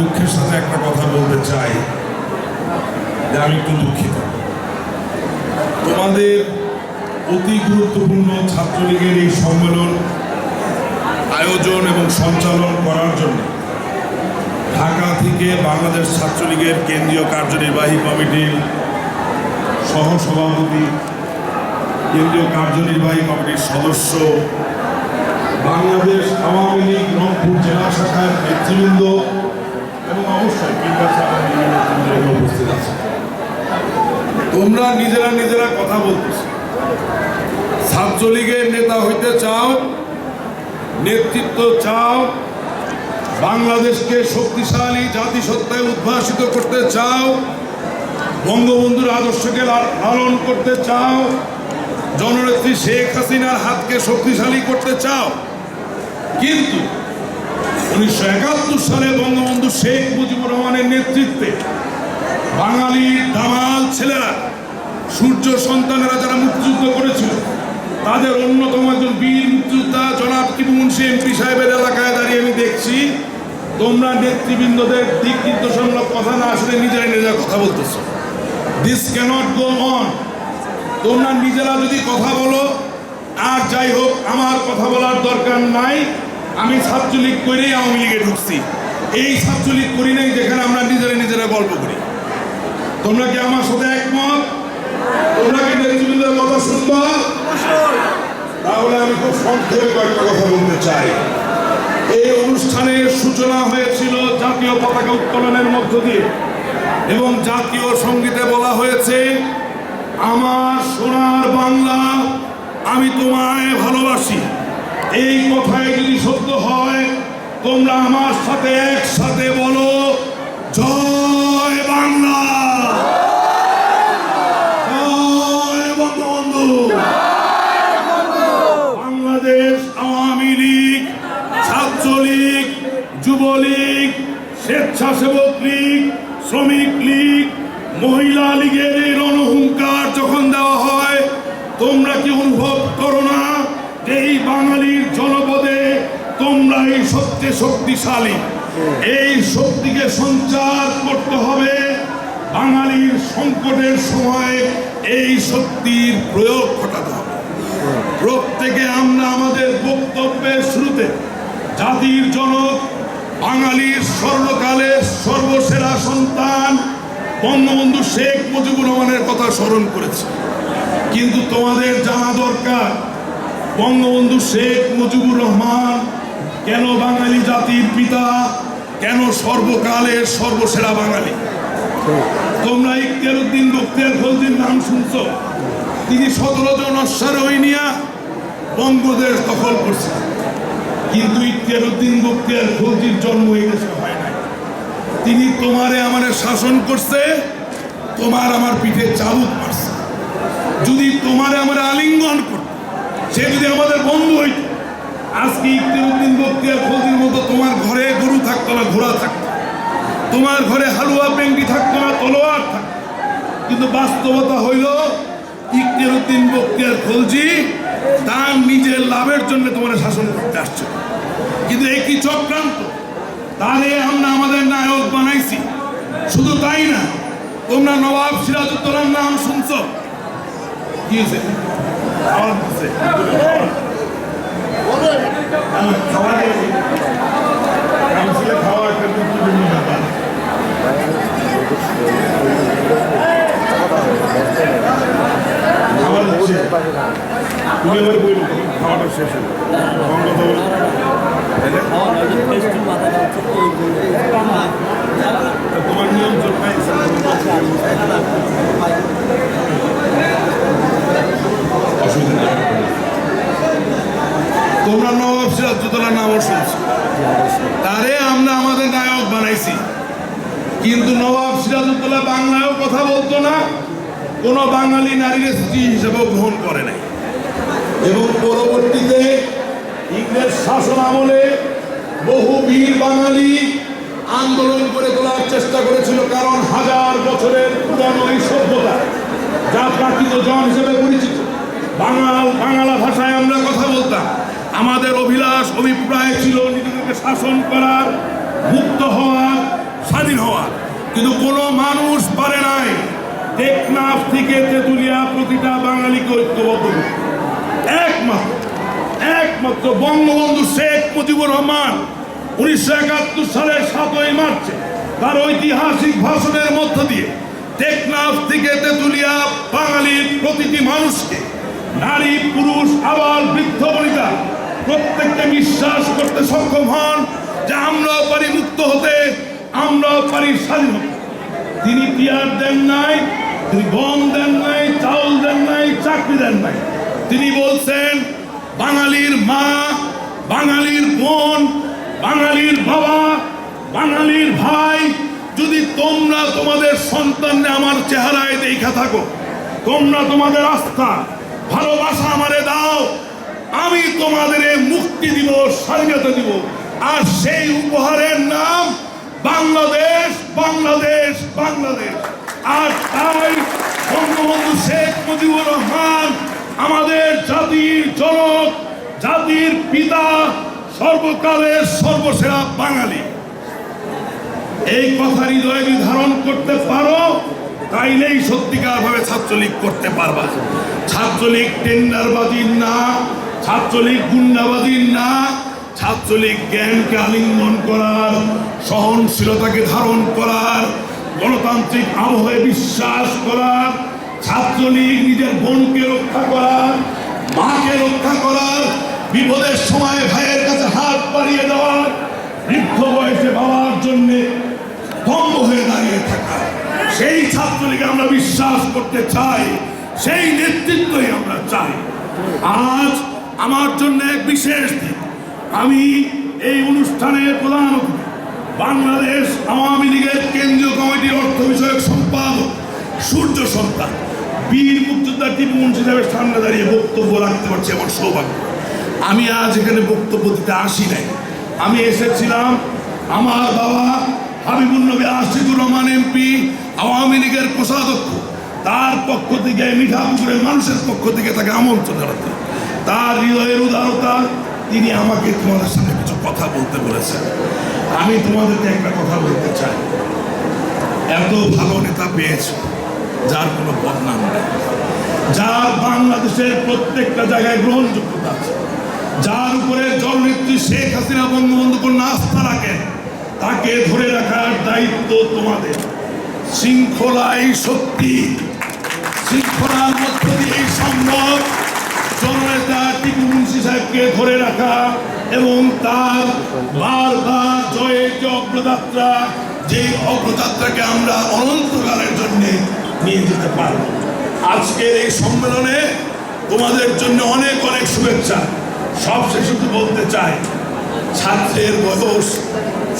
দুঃখের সাথে একটা কথা বলতে চাই যে আমি একটু দুঃখিত। তোমাদের অতি গুরুত্বপূর্ণ ছাত্রলীগের এই সম্মেলন, আয়োজন এবং সঞ্চালন করার জন্য ঢাকা থেকে বাংলাদেশ ছাত্রলীগের কেন্দ্রীয় কার্যনির্বাহী কমিটির সহসভাপতি, কেন্দ্রীয় কার্যনির্বাহী কমিটির সদস্য, বাংলাদেশ আওয়ামী লীগ রংপুর জেলা শাখার নেতৃবৃন্দ অবশ্যই তোমরা নিজেরা নিজেরা কথা বলতেছ। ছাত্রলীগের নেতা হইতে চাও, নেতৃত্ব চাও, বাংলাদেশকে শক্তিশালী জাতিসত্তায় উদ্ভাসিত করতে চাও, বঙ্গবন্ধুর আদর্শকে লালন করতে চাও, জননেত্রী শেখ হাসিনার হাতকে শক্তিশালী করতে চাও। কিন্তু উনিশশো একাত্তর সালে বঙ্গবন্ধু শেখ মুজিবুর রহমানের নেতৃত্বে বাঙালির দামাল ছেলেরা, সূর্য সন্তানেরা যারা মুক্তিযুদ্ধ করেছিল, তাদের অন্যতম একজন বীর মুক্তিযোদ্ধা জনাব কিবু মুন্সি এমপি সাহেবের এলাকায় দাঁড়িয়ে আমি দেখছি, তোমরা নেতৃবৃন্দদের দিক নির্দেশনমূলক কথা না আসলে নিজেরা নিজেরা কথা বলতেছো। দিস ক্যানট গো অন তোমরা নিজেরা যদি কথা বলো, আর যাই হোক, আমার কথা বলার দরকার নাই। আমি ছাত্রলীগ করেই আওয়ামী লীগে ঢুকছি। এই ছাত্রলীগ করি নাই, যেখানে আমরা নিজেরা নিজেরা গল্প করি। তোমরা কি আমার সাথে একমত? তোমরা কি নেতৃবৃন্দের কথা শুনবা তাহলে আমি খুব সংক্ষেপে কয়েকটা কথা বলতে চাই। এই অনুষ্ঠানের সূচনা হয়েছিল জাতীয় পতাকা উত্তোলনের মধ্য দিয়ে এবং জাতীয় সঙ্গীতে বলা হয়েছে, আমার সোনার বাংলা আমি তোমায় ভালোবাসি। এই কথায় যদি সত্য হয়, তোমরা আমার সাথে একসাথে বলো, জয় বাংলা। জয় বঙ্গবন্ধু। বাংলাদেশ আওয়ামী লীগ, ছাত্রলীগ, যুবলীগ, স্বেচ্ছাসেবক লীগ, শ্রমিক লীগ, মহিলা লীগের এই রণহুঙ্কার যখন দেওয়া হয়, তোমরা কি অনুভব করো না? এই বাঙালির জনপদে তোমরাই সবচেয়ে শক্তিশালী। এই শক্তিকে সঞ্চার করতে হবে বাঙালির সংকটের সময় এই শক্তির প্রয়োগ ঘটাতে হবে। প্রত্যেকে আমরা আমাদের বক্তব্যের শুরুতে জাতির জনক, বাঙালির সর্বকালের সর্বসেরা সন্তান বঙ্গবন্ধু শেখ মুজিবুর রহমানের কথা স্মরণ করেছে। কিন্তু তোমাদের জানা দরকার বঙ্গবন্ধু শেখ মুজিবুর রহমান, কেন বাঙালি জাতির পিতা, কেন সর্বকালের সর্বসেরা বাঙালি? তোমরা ইকতেরুদ্দিন বক্তিয়ার খলজির নাম শুনছ? তিনি সতেরো জন অশ্বারোহী নিয়ে বঙ্গদেশ দখল করছে। কিন্তু ইকতেরুদ্দিন বক্তিয়ার খলজির জন্ম এই দেশে হয় নাই। তিনি তোমারে আমারে শাসন করছে, তোমার আমার পিঠে চাবুক মারছে। যদি তোমারে আমার আলিঙ্গন করত সে যদি আমাদের বন্ধু হইত, আজকে ইকতেরুদ্দিন বক্তিয়ার খলজির মতো তোমার ঘরে গরু থাকতো না, ঘোড়া থাকতো। তোমার ঘরে হালুয়া, পেঙ্গি থাকতো না, তলোয়ার থাকতো। কিন্তু বাস্তবতা হইল ইকতেরুদ্দিন বক্তিয়ার খলজি তার নিজের লাভের জন্য তোমার শাসন করতে আসছে। কিন্তু একই চক্রান্ত? তারে আমরা আমাদের নায়ক বানাইছি। শুধু তাই না, তোমরা নবাব সিরাজউদ্দৌলার নাম শুনছো? কি হয়েছে খাওয়ার হচ্ছে। আমার খাওয়া দিয়ে- কাউন্সিলে খাওয়া একটা গুরুত্বপূর্ণ ব্যাপার খাওয়া হচ্ছে তুমি আবার বলব খাওয়াটা শেষ হলো আমার কথা বলো? তোমার নিয়ন্ত্রণ নাই অসুবিধা নেই তোমরা নবাব সিরাজুদ্দৌলার নামও শুনছো, তারে আমরা আমাদের নায়ক বানাইছি। কিন্তু নবাব সিরাজউদ্দৌলা বাংলায়ও কথা বলতো না, কোনো বাঙালি নারীর স্ত্রী হিসেবেও গ্রহণ করে নাই। এবং পরবর্তীতে ইংরেজ শাসন আমলে বহু বীর বাঙালি আন্দোলন করে তোলার চেষ্টা করেছিল, কারণ হাজার বছরের পুরানো এই সভ্যতা, যা প্রাকৃত জন হিসেবে পরিচিত। বাঙাল বাংলা ভাষায় আমরা কথা বলতাম। আমাদের অভিলাষ অভিপ্রায় ছিল নিজেদেরকে শাসন করার, মুক্ত হওয়ার, স্বাধীন হওয়ার। কিন্তু কোনো মানুষ পারে নাই টেকনাফ থেকে তেতুলিয়া প্রতিটা বাঙালিকে ঐক্যবদ্ধ একমাত্র একমাত্র বঙ্গবন্ধু শেখ মুজিবুর রহমান উনিশশো একাত্তর সালের সাতই মার্চে তার ঐতিহাসিক ভাষণের মধ্য দিয়ে টেকনাফ থেকে তেতুলিয়া বাঙালির প্রতিটি মানুষকে নারী, পুরুষ আবার বৃদ্ধ, বনিতা প্রত্যেককে বিশ্বাস করতে সক্ষম হন যে আমরাও পারি মুক্ত হতে, আমরাও পারি স্বাধীন হতে তিনি টিয়ার দেন নাই, তিনি গম দেন নাই, চাউল দেন নাই, চাকরি দেন নাই। তিনি বলছেন, বাঙালির মা, বাঙালির বোন, বাঙালির বাবা, বাঙালির ভাই, যদি তোমরা তোমাদের সন্তানকে আমার চেহারায় দেখা থাকো, তোমরা তোমাদের আস্থা, ভালোবাসা আমারে দাও আমি তোমাদের মুক্তি দিব, স্বাধীনতা দিব। আর সেই উপহারের নাম বাংলাদেশ বাংলাদেশ বাংলাদেশ। আর তাই, বঙ্গবন্ধু শেখ মুজিবুর রহমান, আমাদের জাতির জনক, জাতির পিতা, সর্বকালের সর্বসেরা বাঙালি। এই কথা হৃদয়ে যদি ধারণ করতে পারো, তাইলেই সত্যিকার ভাবে ছাত্রলীগ করতে পারবা। ছাত্রলীগ টেন্ডারবাজির না ছাত্রলীগ গুন্ডাবাজির না, ছাত্রলীগ জ্ঞানকে আলিঙ্গন করার, সহনশীলতাকে ধারণ করার, গণতান্ত্রিক আবহে বিশ্বাস করার, ছাত্রলীগ নিজের বোনকে রক্ষা করার, মাকে রক্ষা করার, বিপদের সময় ভাইয়ের কাছে হাত বাড়িয়ে দেওয়ার, বৃদ্ধ বয়সে বাবার জন্যে স্তম্ভ হয়ে দাঁড়িয়ে থাকা। সেই ছাত্রলীগে আমরা বিশ্বাস করতে চাই, সেই নেতৃত্বই আমরা চাই। আজ আমার জন্য এক বিশেষ দিন। আমি এই অনুষ্ঠানের প্রধান বাংলাদেশ আওয়ামী লীগের কেন্দ্রীয় কমিটির অর্থ বিষয়ক সম্পাদক, সূর্য সন্তান। বীর মুক্তিযোদ্ধা টিপু সাহেবের সামনে দাঁড়িয়ে বক্তব্য রাখতে পারছি আমার সৌভাগ্য। আমি আজ এখানে বক্তব্য দিতে আসি নাই। আমি এসেছিলাম আমার বাবা হাবিবুল নবী আশিকুর রহমান এমপি, আওয়ামী লীগের কোষাধ্যক্ষ। তার পক্ষ থেকে মিঠাপুকুরের মানুষের পক্ষ থেকে তাকে আমন্ত্রণ জানাতে তার হৃদয়ের উদারতা, তিনি আমাকে তোমাদের সামনে কিছু কথা বলতে বলেছেন। আমি তোমাদেরকে একটা কথা বলতে চাই। এত ভালো নেতা পেয়েছ, যার কোনো বদনাম নেই। যার বাংলাদেশের প্রত্যেকটা জায়গায় গ্রহণযোগ্যতা আছে। যার উপরে জননেত্রী শেখ হাসিনা বঙ্গবন্ধু কন্যা আস্থা রাখেন তাকে ধরে রাখার দায়িত্ব তোমাদের। শৃঙ্খলাই শক্তি শৃঙ্খলার মধ্য দিয়েই সম্ভব জননেতা সাহেবকে ধরে রাখা এবং তার বারবার জয়ের যে অগ্রযাত্রা, যে অগ্রযাত্রাকে আমরা অনন্তকালের জন্য নিয়ে যেতে পারব। আজকের এই সম্মেলনে তোমাদের জন্য অনেক অনেক শুভেচ্ছা। সবশেষে শুধু বলতে চাই, ছাত্রের বয়স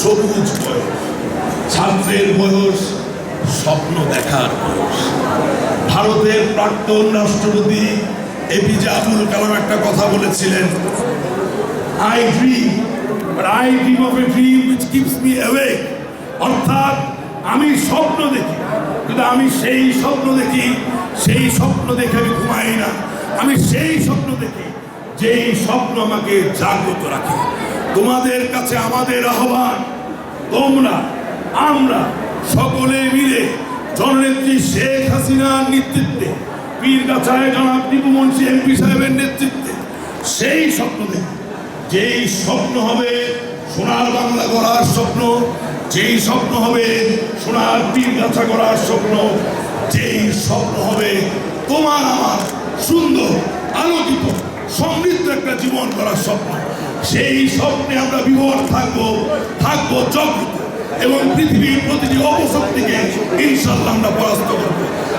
সবুজ বয়স। ছাত্রের বয়স স্বপ্ন দেখার বয়স। ভারতের প্রাক্তন রাষ্ট্রপতি এপিজে আবুল কালাম একটা কথা বলেছিলেন I dream but I dream of a dream which keeps me awake অর্থাৎ, আমি স্বপ্ন দেখি, কিন্তু আমি সেই স্বপ্ন দেখি, সেই স্বপ্ন দেখে আমি ঘুমাই না। আমি সেই স্বপ্ন দেখি, যেই স্বপ্ন আমাকে জাগ্রত রাখে। তোমাদের কাছে আমাদের আহ্বান, তোমরা, আমরা সকলে মিলে জননেত্রী শেখ হাসিনার নেতৃত্বে পীরগাছায় জনাব টিপু মুন্সি এমপি সাহেবের নেতৃত্বে। সেই স্বপ্ন দেখি, যেই স্বপ্ন হবে সোনার বাংলা গড়ার স্বপ্ন, যেই স্বপ্ন হবে সোনার পীরগাছা করার স্বপ্ন, যেই স্বপ্ন হবে তোমার আমার সুন্দর, আলোকিত, সমৃদ্ধ একটা জীবন করার স্বপ্ন। সেই স্বপ্নে আমরা বিভোর থাকব থাকব জগৎ এবং পৃথিবীর প্রতিটি অপশক্তিকে ইনশাল্লাহ আমরা পরাস্ত করব।